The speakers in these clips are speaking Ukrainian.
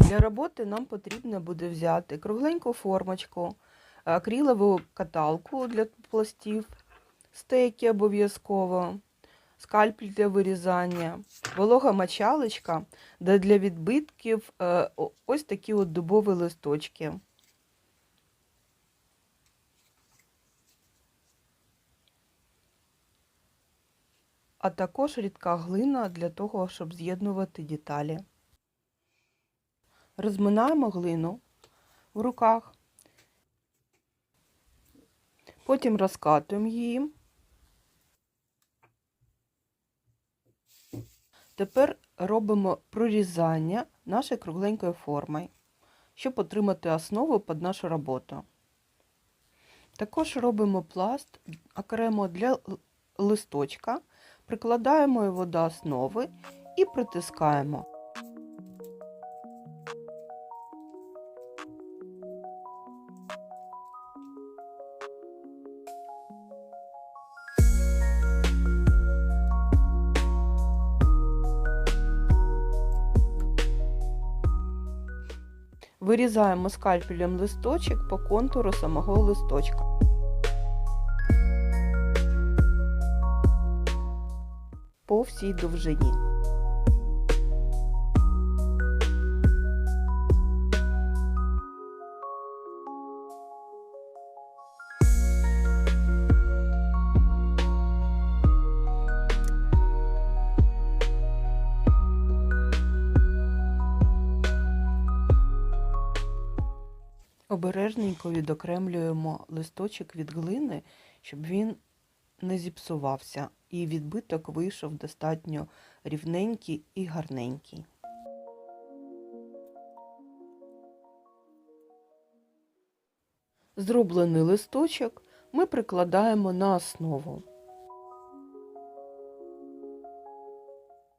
Для роботи нам потрібно буде взяти кругленьку формочку, акрилову каталку для пластів, стейки обов'язково, скальпель для вирізання, волога мочалочка, де для відбитків е, ось такі от дубові листочки. А також рідка глина для того, щоб з'єднувати деталі. Розминаємо глину в руках, потім розкатуємо її. Тепер робимо прорізання нашої кругленької форми, щоб отримати основу під нашу роботу. Також робимо пласт окремо для листочка, прикладаємо його до основи і притискаємо. Вирізаємо скальпелем листочок по контуру самого листочка. По всій довжині. Обережненько відокремлюємо листочок від глини, щоб він не зіпсувався і відбиток вийшов достатньо рівненький і гарненький. Зроблений листочок ми прикладаємо на основу.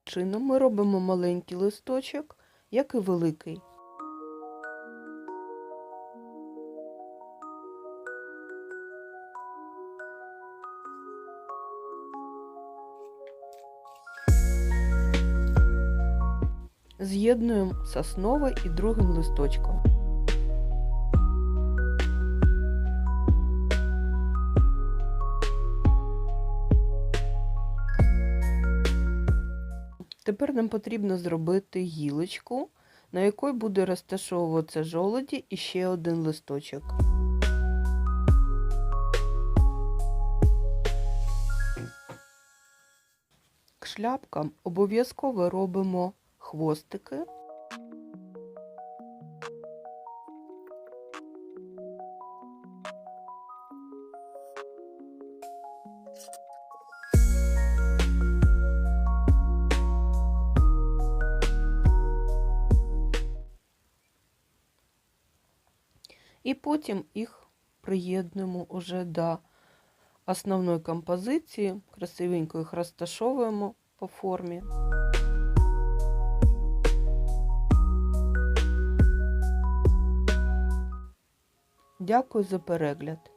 Чином ми робимо маленький листочок, як і великий. З'єднуємо з основи і другим листочком. Тепер нам потрібно зробити гілочку, на якій буде розташовуватися жолоді і ще один листочок. К шляпкам обов'язково робимо хвостики. І потім їх приєднуємо уже до основної композиції, красивенько їх розташовуємо по формі. Дякую за перегляд.